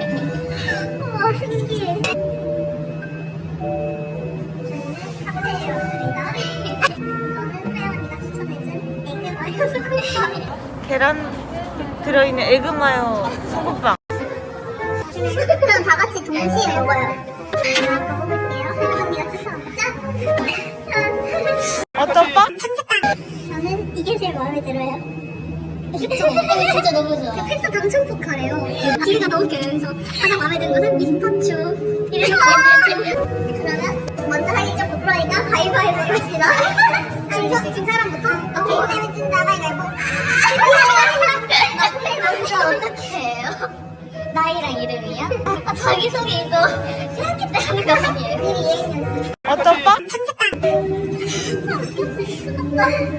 우와 신기해. 계란 들어있는 에그마요 소금빵. 그럼 다 같이 동시에 먹어요. 자, 먹어볼게요. 혜연이가 추천한 짠. 어떤 빵? 저는 이게 제일 마음에 들어요. 그쵸? 진짜 너무 좋아. 그 펜스 당첨 포카래요. 길이가 너무 길어요. 그래서 가장 마음에 드는 것은 미스터츄. 이래서 그러면 먼저 하기 좀 부끄러우니까 가위바위보 합시다. 진, 진 사람부터? 오케이. 내면 진다 가위바위보. 먼저 어떻게 해요? 나이랑 이름이요? 아, 자기소개 이거 생각했다 하는 거 아니에요? 미리 예행 연습. 어떤 빵? 저희.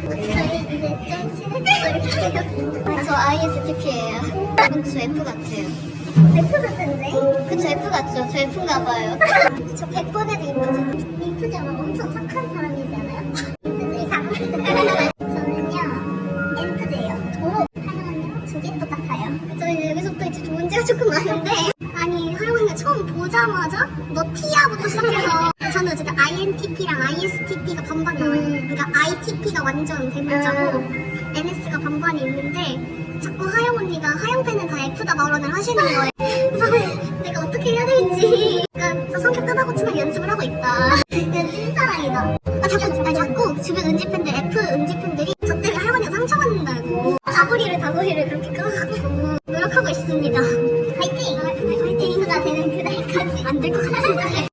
저 ISTP예요. 저 F 같아요. F 같은데? 그쵸 F 같죠? 저 F인가 봐요. 저 100번에도 이쁘지. 이쁘지 않아? 엄청 착한 사람이잖아요. 이쁘지? 이상. 저는요 N프제예요. 오! 하영언니랑 두개 똑같아요. 저는 여기서부터 이제 지가 조금 많은데 아니 하영언니가 처음 보자마자 너 T야부터 시작해서 저는 어쨌든 INTP랑 ISTP가 반반 나 ITP가 완전 대문자고 NS가 반반이 있는데 자꾸 하영 언니가 하영 팬은 다 F다 발언을 하시는 거예요. 그래서 내가 어떻게 해야 될지 그러니까 저 성격 끄다고 치는 연습을 하고 있다. 이건 찐사랑이다. 아 자꾸 아 자꾸 주변 은지 팬들 F 은지 팬들이 저 때문에 하영 언니가 상처받는다고 다구리를 다구리를 그렇게 끊어가고 노력하고 있습니다. 화이팅! 화이팅! F가 되는 그날까지 안될것 같은데.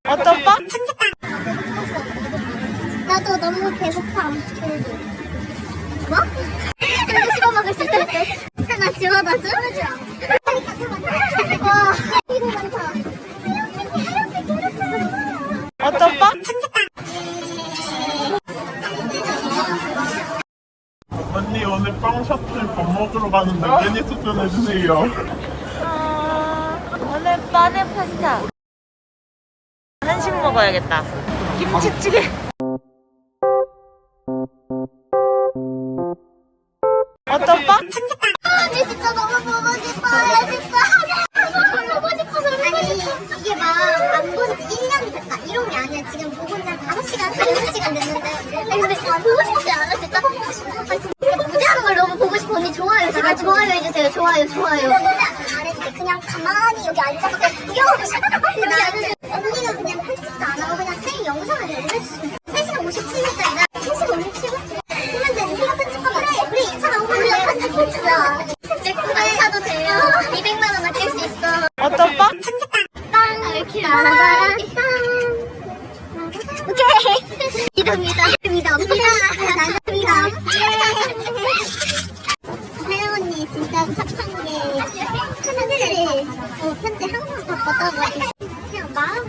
가는데 메뉴 추천해 주세요. 어, 오늘 빠네 파스타. 한식 먹어야겠다. 김치찌개. 어떤 빵? 언니 진짜 너무 보고 싶어요, 진짜. 너무 보고 싶어서 아니, 이게 막 안 본 지 1년이 됐다. 이런 게 아니야. 지금 보고 온지 한 5시간, 6시간 됐는데. 아니, 근데 보고 싶지 않아? 진짜 보고 싶어. 아, 진짜 무대하는 걸 너무 보고 싶어. 언니 좋아요. 제발 좋아요 해주세요. 좋아요, 좋아요. 안 해줄게. 그냥 가만히 여기 앉아서 그냥 싶어. 나는 언니가 그냥 편집도 안 하고 그냥 생 영상을 내보내주시면 3시간 57분짜리나 3시간 57분? 그러면 돼. 우리가 편집하면 돼. 우리 2차 나오면 우리가 편집해주자. 편집 안 사도 돼요. 200만 원 아낄 수 있어. 어떤 빵? 빵! 따라란 빵! 오케이! 이름이다.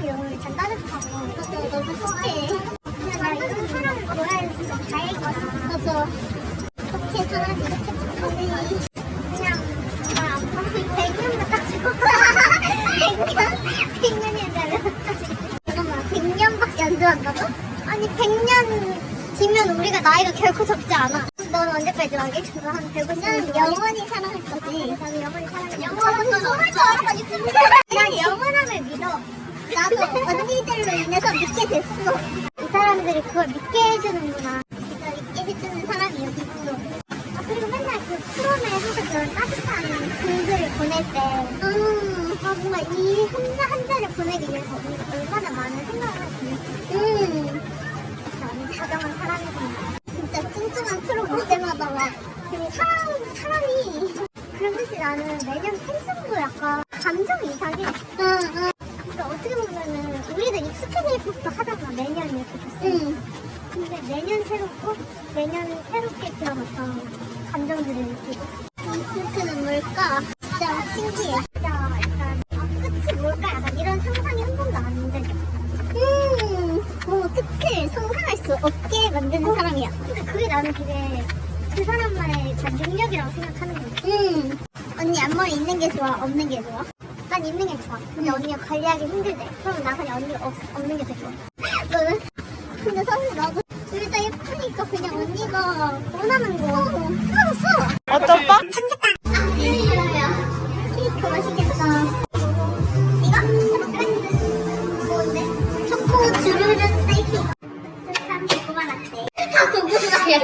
너무 잘 따뜻하고 저도 너무 소개해. 그냥 나 이런 사람을 좋아해서 진짜 다행이다. 맞아. 어떻게 사람이 이렇게 착하지? 그냥 나 앞으로 100년 가지고 100년? 100년이 되면 잠깐만 100년밖에 안 좋아한다고? 아니 100년 뒤면 우리가 나이가 결코 적지 않아 넌 언제까지 한 150년 영원히 사랑할 거지 나도 영원히 사랑할 영원히 사랑할 줄 알아가지고 난 영원함을 믿어 나도 언니들로 인해서 믿게 됐어 이 사람들이 그걸 믿게 해주는구나 진짜 믿게 해주는 사람이 여기 있어 아, 그리고 맨날 그 프롬에 항상 그런 따뜻한 글들을 보낼 때, 음, 아, 뭔가 이 한자 한자를 보내기 위해서 우리가 얼마나 많은 생각을 하지. 음, 나는 다정한 사람이구나. 진짜 뚱뚱한 프로 볼 때마다 막, 그 사람, 사람이. 그래서 나는 매년 팬송도 약간 감정 이상해. 응, 응. 그러니까 어떻게 보면은 법도 하잖아, 매년 이렇게 응. 근데 매년 새롭고 매년 새롭게 어떤 감정들을 느끼고 콘텐츠는 뭘까? 진짜 신기해 진짜 약간 아, 끝이 뭘까? 약간 이런 상상이 한 번도 안 돼. 음, 뭐 어떻게 상상할 수 없게 만드는 사람이야 근데 그게 나는 되게 그 사람만의 전 능력이라고 생각하는 거야 음, 언니 앞머리 있는 게 좋아? 없는 게 좋아? 근데 언니가 관리하기 힘들대. 그럼 나 그냥 언니 없, 없는 게 더 좋아. 근데 사실 나도 둘 다 예쁘니까 그냥 언니가 원하는 거. 어, 사줬어. 어떤 빵? 칭찬빵. 아, 이거야. 케이크 맛있겠다. 이거? 아, 다 고구마야.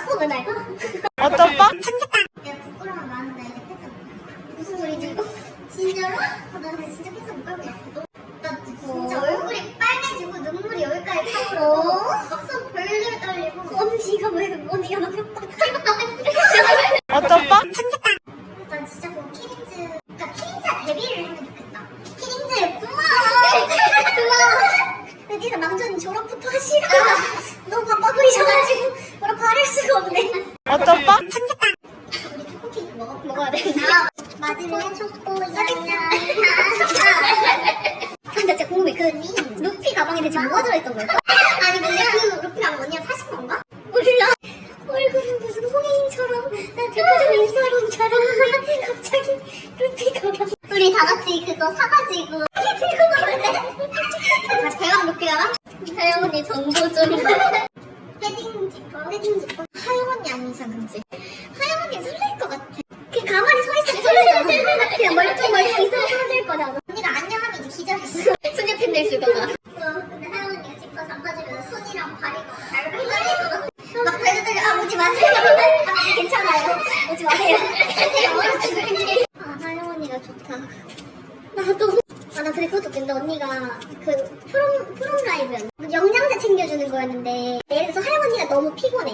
닮았어 그날. 어떤 빠? 내가 부끄러움 많은데 이제 팬서 무슨 소리지 이거? 진짜로? 아, 나 근데 진짜 팬서 못 가고 있어. 나 진짜 얼굴이 빨개지고 눈물이 여기까지 차오르고 막상 벌레 떨리고. 언니가 왜 언니가 막 협박. 어떤 빠? 난 진짜 그 키링즈 그러니까 키링즈 데뷔를 하면 좋겠다. 키링즈 고마워 고마워 근데 니가 망전 졸업부터 하시라. 너무 바빠 보이셔가지고 수가 없네. 어떤 빠? 우리 초코 케이크 먹어, 먹어야 된다 맞으면 초코 야야 근데 진짜 궁금해. 그 루피 가방에 지금 뭐가 들어있던 걸까? 아 패딩 지퍼 하영 언니 이상 금지? 하영 언니 설렐 것 같아. 그 가만히 서 있으면 설레잖아. 그냥 멀쩡 멀쩡. 있으면 설렐 거잖아. 언니가 안녕하면 이제 기절했어. 소녀 팬들 어, 근데 하영 언니가 지퍼 잠가주면 손이랑 발이 발발 떨릴 것 같아. 막 떨려 아 오지 마세요. 아, 괜찮아요. 오지 마세요. 아 하영 언니가 좋다. 나도. 아, 나 근데 그것도 웃긴다. 언니가 그 프롬, 프롬 라이브였나? 영양제 챙겨주는 거였는데, 예를 들어서 하영 언니가 너무 피곤해.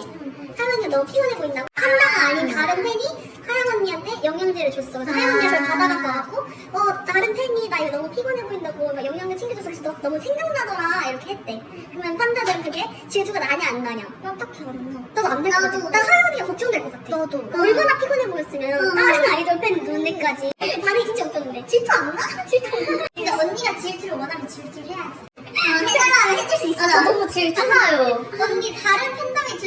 하영 언니가 너무 피곤해 보인다고. 한나가 아닌 다른 팬이 하영 언니한테 영양제를 줬어. 그래서 하영 언니가 그걸 받아갖고 와갖고, 어, 다른 팬이 나 이거 너무 피곤해 보인다고 막 영양제 챙겨줘서 그래서 너, 너무 생각나더라. 이렇게 했대. 그러면 팬들은 그게 질투가 나냐 안 나냐? 난 딱히 안 나. 나도 안될것 같아. 난 하영 언니가 걱정될 것 같아. 나도. 얼마나 피곤해 보였으면 다른 아이돌 팬 눈에까지. 반응이 진짜 웃겼는데. 질투 안 나? 질투 안 나? 그러니까 언니가 질투를 원하면 질투를 해야지. 아, 해줄 수 있어. 나 너무 질투나요. 언니 다른 팬덤이